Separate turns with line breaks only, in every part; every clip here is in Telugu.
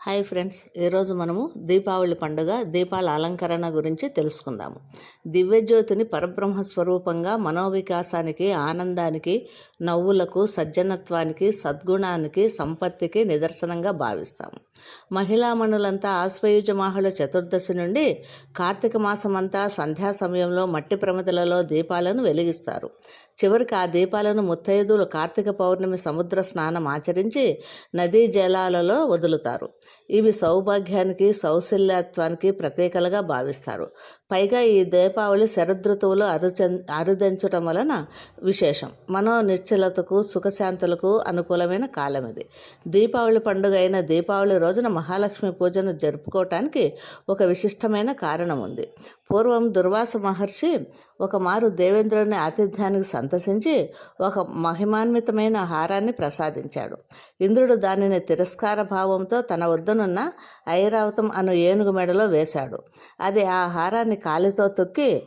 హాయ్ ఫ్రెండ్స్ ఈరోజు మనము దీపావళి పండుగ దీపాల అలంకరణ గురించి తెలుసుకుందాము. దివ్యజ్యోతిని పరబ్రహ్మ స్వరూపంగా మనోవికాసానికి ఆనందానికి నవ్వులకు సజ్జనత్వానికి సద్గుణానికి సంపత్తికి నిదర్శనంగా భావిస్తాము. మహిళామణులంతా ఆశ్వయుజ మాహుల చతుర్దశి నుండి కార్తీక మాసమంతా సంధ్యా సమయంలో మట్టి ప్రమిదలలో దీపాలను వెలిగిస్తారు. చివరికి ఆ దీపాలను ముత్తైదులు కార్తీక పౌర్ణమి సముద్ర స్నానం ఆచరించి నదీ జలాలలో వదులుతారు. ఇవి సౌభాగ్యానికి సౌశల్యత్వానికి ప్రతీకలుగా భావిస్తారు. పైగా ఈ దీపావళి శరదృతువులు అరుచ అరుదించటం వలన విశేషం. మనో నిశ్చలతకు సుఖశాంతులకు అనుకూలమైన కాలం ఇది దీపావళి పండుగ అయిన దీపావళి రోజున మహాలక్ష్మి పూజను జరుపుకోవటానికి ఒక విశిష్టమైన కారణం ఉంది. పూర్వం దుర్వాస మహర్షి ఒకమారు దేవేంద్రుని ఆతిథ్యానికి సంతసించి ఒక మహిమాన్వితమైన హారాన్ని ప్రసాదించాడు. ఇంద్రుడు దానిని తిరస్కార భావంతో తన వద్దనున్న ఐరావతం అను ఏనుగు మెడలో వేశాడు. అది ఆ హారాన్ని కాలితో తొక్కి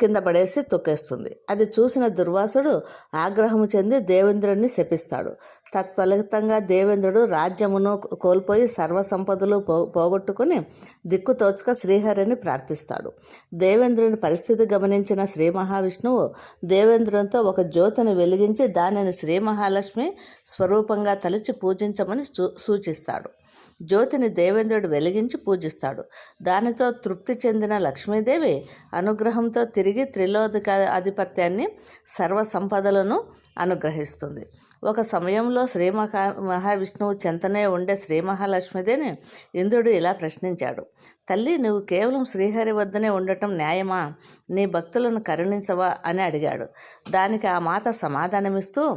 కింద పడేసి తొక్కేస్తుంది. అది చూసిన దుర్వాసుడు ఆగ్రహము చెంది దేవేంద్రుడిని శపిస్తాడు. తత్ఫలితంగా దేవేంద్రుడు రాజ్యమును కోల్పోయి సర్వసంపదలు పో పోగొట్టుకుని దిక్కుతోచక శ్రీహరిని ప్రార్థిస్తాడు. దేవేంద్రుని పరిస్థితి గమనించిన శ్రీ మహావిష్ణువు దేవేంద్రునితో ఒక జ్యోతిని వెలిగించి దానిని శ్రీ మహాలక్ష్మి స్వరూపంగా తలచి పూజించమని సూచిస్తాడు. జ్యోతిని దేవేంద్రుడు వెలిగించి పూజిస్తాడు. దానితో తృప్తి చెందిన లక్ష్మీదేవి అనుగ్రహంతో తిరిగి త్రిలోదిక ఆధిపత్యాన్ని సర్వ సంపదలను అనుగ్రహిస్తుంది. ఒక సమయంలో శ్రీ మహా మహావిష్ణువు చెంతనే ఉండే శ్రీ మహాలక్ష్మిదేని ఇంద్రుడు ఇలా ప్రశ్నించాడు. తల్లి నువ్వు కేవలం శ్రీహరి వద్దనే ఉండటం న్యాయమా? నీ భక్తులను కరుణించవా? అని అడిగాడు. దానికి ఆ మాత సమాధానమిస్తూ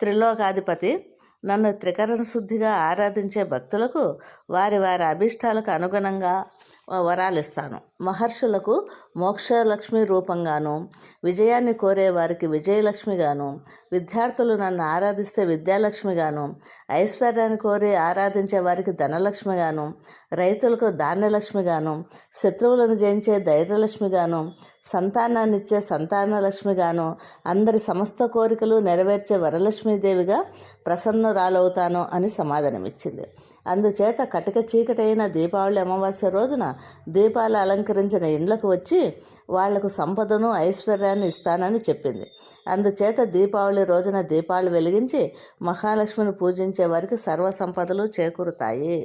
త్రిలోకాధిపతి నన్ను త్రికరణ శుద్ధిగా ఆరాధించే భక్తులకు వారి వారి అభిష్టాలకు అనుగుణంగా వరాలిస్తాను. మహర్షులకు మోక్షలక్ష్మి రూపంగాను విజయాన్ని కోరే వారికి విజయలక్ష్మిగాను విద్యార్థులు నన్ను ఆరాధిస్తే విద్యాలక్ష్మిగాను ఐశ్వర్యాన్ని కోరి ఆరాధించే వారికి ధనలక్ష్మిగాను రైతులకు ధాన్యలక్ష్మిగాను శత్రువులను జయించే ధైర్యలక్ష్మిగాను సంతానాన్నిచ్చే సంతానలక్ష్మిగాను అందరి సమస్త కోరికలు నెరవేర్చే వరలక్ష్మీదేవిగా ప్రసన్నరాలవుతాను అని సమాధానమిచ్చింది. అందుచేత కటిక చీకటైన దీపావళి అమావాస్య రోజున దీపాలు అలంకరించిన ఇండ్లకు వచ్చి వాళ్ళకు సంపదను ఐశ్వర్యాన్ని ఇస్తానని చెప్పింది. అందుచేత దీపావళి రోజున దీపాలు వెలిగించి మహాలక్ష్మిని పూజించే వారికి సర్వ సంపదలు చేకూరుతాయి.